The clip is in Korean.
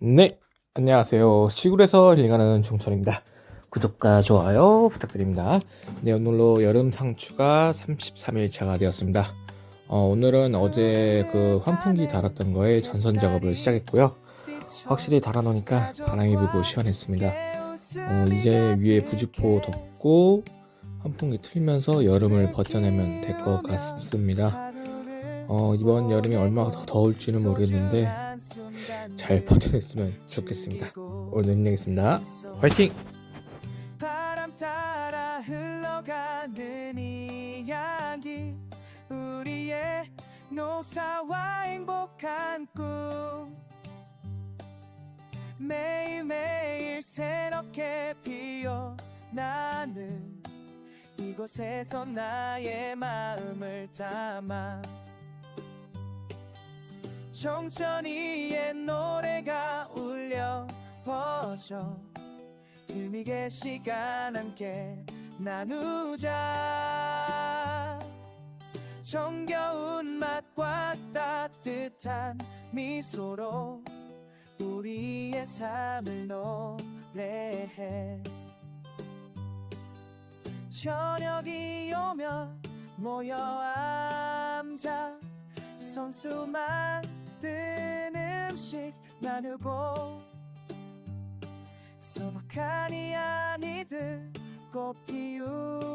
네, 안녕하세요. 시골에서 일가는 종철입니다. 구독과 좋아요 부탁드립니다. 네, 오늘로 여름 상추가 33일 차가 되었습니다. 어, 오늘은 어제 그 환풍기 달았던 거에 전선 작업을 시작했고요. 확실히 달아놓으니까 바람이 불고 시원했습니다. 어, 이제 위에 부직포 덮고 환풍기 틀면서 여름을 버텨내면 될 것 같습니다. 어, 이번 여름이 얼마나 더 더울지는 모르겠는데 잘 버텨냈으면 좋겠습니다. 오늘 힘내겠습니다. 화이팅! 바람 따라 흘러가는 이야기 우리의 녹사와 행복한 꿈 매일매일 새롭게 피어나는 이곳에서 나의 마음을 담아 종천이의 노래가 울려 퍼져. 의미의 시간 함께 나누자. 정겨운 맛과 따뜻한 미소로 우리의 삶을 노래해. 저녁이 오면 모여 앉아 손수 만 든 음식 나누고 소박한 이야기들 꽃 피우며